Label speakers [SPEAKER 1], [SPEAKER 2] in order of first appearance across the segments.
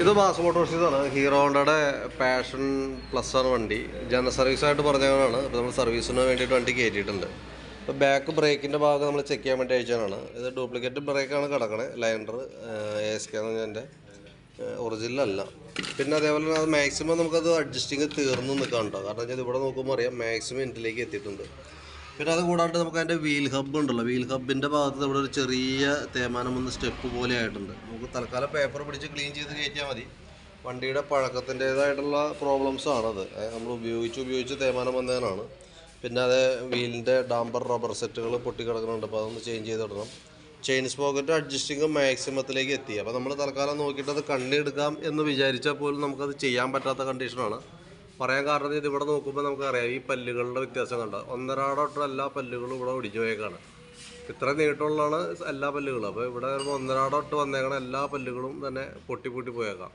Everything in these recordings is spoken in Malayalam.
[SPEAKER 1] ഇത് മാസ് മോട്ടോഴ്സിന്നാണ് ഹീറോ ഹോണ്ടയുടെ പാഷൻ പ്ലസ് ആണ് വണ്ടി. ജനറൽ സർവീസായിട്ട് പറഞ്ഞതാണ് ഇപ്പോൾ നമ്മൾ സർവീസിന് വേണ്ടിയിട്ട് വണ്ടി കയറ്റിയിട്ടുണ്ട് അപ്പോൾ ബാക്ക് ബ്രേക്കിന്റെ ഭാഗം നമ്മൾ ചെക്ക് ചെയ്യാൻ വേണ്ടി അയച്ചതാണ് ഇത് ഡ്യൂപ്ലിക്കേറ്റ് ബ്രേക്കാണ് കിടക്കണത് ലൈൻഡർ എസ് കെ എന്ന് എന്റെ ഒറിജിനൽ അല്ല. പിന്നെ അതേപോലെ അത് മാക്സിമം നമുക്കത് അഡ്ജസ്റ്റിങ് തീർന്നു നിൽക്കാൻ കാരണം വെച്ചാൽ ഇവിടെ നോക്കുമ്പോൾ അറിയാം മാക്സിമം എൻഡിലേക്ക് എത്തിയിട്ടുണ്ട്. പിന്നെ അത് കൂടാണ്ട് നമുക്ക് അതിന്റെ വീൽ ഹബ്ബ് ഉണ്ടല്ലോ. വീൽ ഹബ്ബിന്റെ ഭാഗത്ത് ഇവിടെ ഒരു ചെറിയ തേമാനം വന്ന് സ്റ്റെപ്പ് പോലെ ആയിട്ടുണ്ട്. നമുക്ക് തൽക്കാലം പേപ്പർ പിടിച്ച് ക്ലീൻ ചെയ്ത് കയറ്റിയാൽ മതി. വണ്ടിയുടെ പഴക്കത്തിന്റേതായിട്ടുള്ള പ്രോബ്ലംസ് ആണത് നമ്മൾ ഉപയോഗിച്ച് ഉപയോഗിച്ച് തേമാനം വന്നതിനാണ്. പിന്നെ അത് വീലിന്റെ ഡാംബർ റബ്ബർ സെറ്റുകൾ പൊട്ടിക്കിടക്കുന്നുണ്ട്. അപ്പോൾ അതൊന്ന് ചേഞ്ച് ചെയ്തിടണം ചെയിൻ സ്പോക്കറ്റ് അഡ്ജസ്റ്റിങ് മാക്സിമത്തിലേക്ക് എത്തി. അപ്പോൾ നമ്മൾ തൽക്കാലം നോക്കിയിട്ട് അത് കണ്ണെടുക്കാം എന്ന് വിചാരിച്ചാൽ പോലും നമുക്കത് ചെയ്യാൻ പറ്റാത്ത കണ്ടീഷനാണ് പറയാൻ കാരണം ഇത് ഇവിടെ നോക്കുമ്പോൾ നമുക്കറിയാം ഈ പല്ലുകളുടെ വ്യത്യാസം കണ്ട? ഒന്നരാടോട്ട് എല്ലാ പല്ലുകളും ഇവിടെ ഒടിഞ്ഞു പോയേക്കാണ് ഇത്ര നീട്ടമുള്ളതാണ് എല്ലാ പല്ലുകളും. അപ്പോൾ ഇവിടെ വരുമ്പോൾ ഒന്നരാടോട്ട് വന്നേക്കണ എല്ലാ പല്ലുകളും തന്നെ പൊട്ടി പൊട്ടി പോയേക്കാം.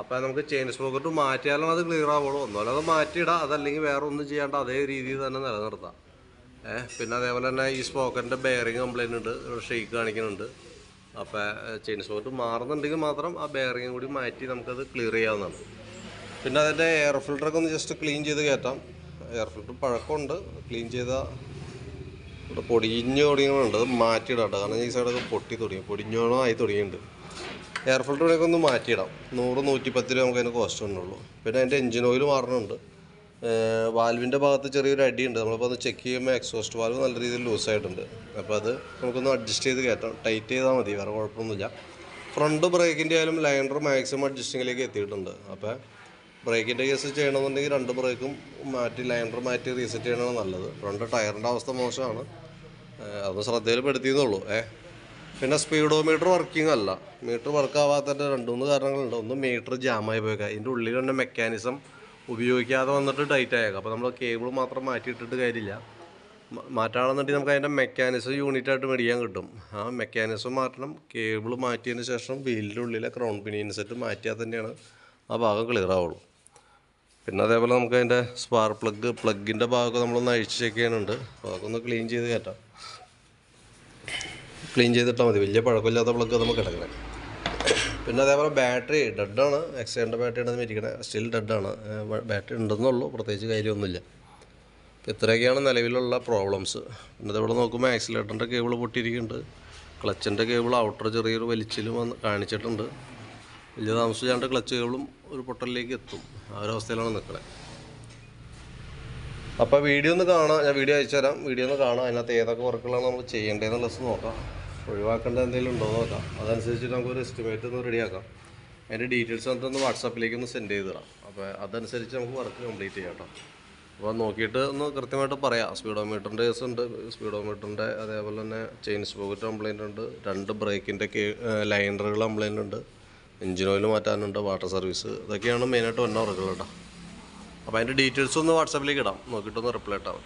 [SPEAKER 1] അപ്പോൾ നമുക്ക് ചെയിൻ സ്പോക്കറ്റ് മാറ്റിയാലാണ് അത് ക്ലിയർ ആവുള്ളൂ. ഒന്നുമല്ല അത് മാറ്റിയിടാം അതല്ലെങ്കിൽ വേറെ ഒന്നും ചെയ്യാണ്ട് അതേ രീതിയിൽ തന്നെ നിലനിർത്താം. ഏഹ് പിന്നെ അതേപോലെ തന്നെ ഈ സ്പോക്കറ്റിന്റെ ബെയറിങ് കംപ്ലൈന്റ് ഉണ്ട് ഷെയ്ക്ക് കാണിക്കുന്നുണ്ട്. അപ്പോൾ ചെയിൻ സ്പോക്കറ്റ് മാറുന്നുണ്ടെങ്കിൽ മാത്രം ആ ബെയറിങ് കൂടി മാറ്റി നമുക്കത് ക്ലിയർ ചെയ്യാവുന്നതാണ്. പിന്നെ അതിന്റെ എയർ ഫിൽട്ടറൊക്കെ ഒന്ന് ജസ്റ്റ് ക്ലീൻ ചെയ്ത് കയറ്റാം. എയർ ഫിൽട്ടർ പഴക്കമുണ്ട്. ക്ലീൻ ചെയ്ത ഇവിടെ പൊടിഞ്ഞു തുടങ്ങിയുണ്ട് അത് മാറ്റിയിടാം കാരണം ഈ സൈഡൊക്കെ പൊട്ടി തുടങ്ങി. പൊടിഞ്ഞോണോ ആയി തുടങ്ങിയിട്ടുണ്ട്. എയർ ഫിൽറ്ററൊക്കെ ഒന്ന് മാറ്റിയിടാം. നൂറ് നൂറ്റിപ്പത്ത് രൂപ നമുക്ക് അതിന് കോസ്റ്റ് ഉണ്ടുള്ളൂ പിന്നെ അതിന്റെ എഞ്ചിൻ ഓയിൽ മാറണുണ്ട്. വാൽവിന്റെ ഭാഗത്ത് ചെറിയൊരു അടിയുണ്ട്. നമ്മളിപ്പോൾ ഒന്ന് ചെക്ക് ചെയ്യുമ്പോൾ എക്സോസ്റ്റ് വാൽവ് നല്ല രീതിയിൽ ലൂസായിട്ടുണ്ട് അപ്പോൾ അത് നമുക്കൊന്ന് അഡ്ജസ്റ്റ് ചെയ്ത് കയറ്റാം. ടൈറ്റ് ചെയ്താൽ മതി. വേറെ കുഴപ്പമൊന്നുമില്ല. ഫ്രണ്ട് ബ്രേക്കിന്റെ ആയാലും ലൈനർ മാക്സിമം അഡ്ജസ്റ്റിങ്ങിലേക്ക് എത്തിയിട്ടുണ്ട്. അപ്പോൾ ബ്രേക്കിന്റെ കേസ് ചെയ്യണമെന്നുണ്ടെങ്കിൽ രണ്ട് ബ്രേക്കും മാറ്റി ലൈനർ മാറ്റി റീസെറ്റ് ചെയ്യണതാണ് നല്ലത്. ഫ്രണ്ട് ടയറിന്റെ അവസ്ഥ മോശമാണ്. അത് ശ്രദ്ധയിൽപ്പെടുത്തിയെന്നുള്ളൂ ഏ പിന്നെ സ്പീഡോമീറ്റർ വർക്കിംഗ് അല്ല. മീറ്റർ വർക്ക് ആവാത്തതിന്റെ രണ്ട് മൂന്ന് കാരണങ്ങളുണ്ട്. ഒന്ന് മീറ്റർ ജാം ജാമായി പോയേക്കാം. അതിന്റെ ഉള്ളിൽ തന്നെ മെക്കാനിസം ഉപയോഗിക്കാതെ വന്നിട്ട് ടൈറ്റ് ആയേക്കാം. അപ്പോൾ നമ്മൾ കേബിൾ മാത്രം മാറ്റിയിട്ടിട്ട് കാര്യമില്ല. മാറ്റാണെന്നുണ്ടെങ്കിൽ നമുക്ക് അതിന്റെ മെക്കാനിസം യൂണിറ്റായിട്ട് മേടിക്കാൻ കിട്ടും. ആ മെക്കാനിസം മാറ്റണം. കേബിൾ മാറ്റിയതിന് ശേഷം വീലിന്റെ ഉള്ളിലെ ക്രൗൺ പിനിയൻ സെറ്റ് മാറ്റിയാൽ തന്നെയാണ് ആ ഭാഗം ക്ലിയർ ആവുള്ളൂ. പിന്നെ അതേപോലെ നമുക്ക് അതിന്റെ സ്പാർ പ്ലഗ് പ്ലഗിന്റെ ഭാഗമൊക്കെ നമ്മളൊന്ന് അഴിച്ച് ചെക്ക് ചെയ്യാനുണ്ട്. അപ്പോൾ ക്ലീൻ ചെയ്ത് കയറ്റാം ക്ലീൻ ചെയ്തിട്ടാൽ മതി. വലിയ പഴക്കമില്ലാത്ത പ്ലഗ് നമുക്ക് കിടക്കണേ പിന്നെ അതേപോലെ ബാറ്ററി ഡെഡാണ് എക്സൈന്റെ ബാറ്ററി ആണ്. ഇരിക്കണേ സ്റ്റിൽ ഡെഡാണ് ബാറ്ററി ഉണ്ടെന്നുള്ളൂ പ്രത്യേകിച്ച് കാര്യമൊന്നുമില്ല. അപ്പോൾ ഇത്രയൊക്കെയാണ് നിലവിലുള്ള പ്രോബ്ലംസ് പിന്നെ അതേപോലെ നോക്കുമ്പോൾ ആക്സിലേറ്ററിന്റെ കേബിൾ പൊട്ടിയിരിക്കുന്നുണ്ട്. ക്ലച്ചിന്റെ കേബിൾ ഔട്ടർ ചെറിയൊരു വലിച്ചിലും വന്ന് കാണിച്ചിട്ടുണ്ട്. വലിയ താമസിച്ചാണ്ട് ക്ലച്ച് കേബിളും ഒരു പൊട്ടലിലേക്ക് എത്തും. ആ ഒരു അവസ്ഥയിലാണ് നിൽക്കണേ അപ്പോൾ വീഡിയോ ഒന്ന് കാണാം. ഞാൻ വീഡിയോ അയച്ചു തരാം. വീഡിയോ ഒന്ന് കാണാം. അതിനകത്ത് ഏതൊക്കെ വർക്കുകളാണ് നമ്മൾ ലെസ് നോക്കാം. ഒഴിവാക്കേണ്ട എന്തെങ്കിലും ഉണ്ടോ നോക്കാം. അതനുസരിച്ചിട്ട് നമുക്കൊരു എസ്റ്റിമേറ്റ് ഒന്ന് റെഡിയാക്കാം അതിന്റെ ഡീറ്റെയിൽസ് നമുക്ക് ഒന്ന് വാട്സാപ്പിലേക്ക് ഒന്ന് സെൻഡ് ചെയ്ത് തരാം. അപ്പോൾ അതനുസരിച്ച് നമുക്ക് വർക്ക് കംപ്ലീറ്റ് ചെയ്യാം കേട്ടോ അപ്പോൾ നോക്കിയിട്ട് ഒന്ന് കൃത്യമായിട്ട് പറയാം. സ്പീഡോമീറ്ററിന്റെ കേസ് ഉണ്ട്. സ്പീഡോമീറ്ററിന്റെ അതേപോലെ തന്നെ ചെയിൻ സ്പോക്കറ്റ് കംപ്ലൈന്റ് ഉണ്ട്. രണ്ട് ബ്രേക്കിന്റെ ലൈനറുകൾ കംപ്ലൈന്റ് ഉണ്ട്. എഞ്ചിൻ ഓയിൽ മാറ്റാനുണ്ട് വാട്ടർ സർവീസ്. ഇതൊക്കെയാണ് മെയിനായിട്ട് വന്ന വർക്കുകൾ കേട്ടോ. അപ്പോൾ അതിന്റെ ഡീറ്റെയിൽസ് ഒന്ന് വാട്സാപ്പിലേക്ക് ഇടാം. നോക്കിയിട്ടൊന്ന് റിപ്ലൈ ഇട്ടാൽ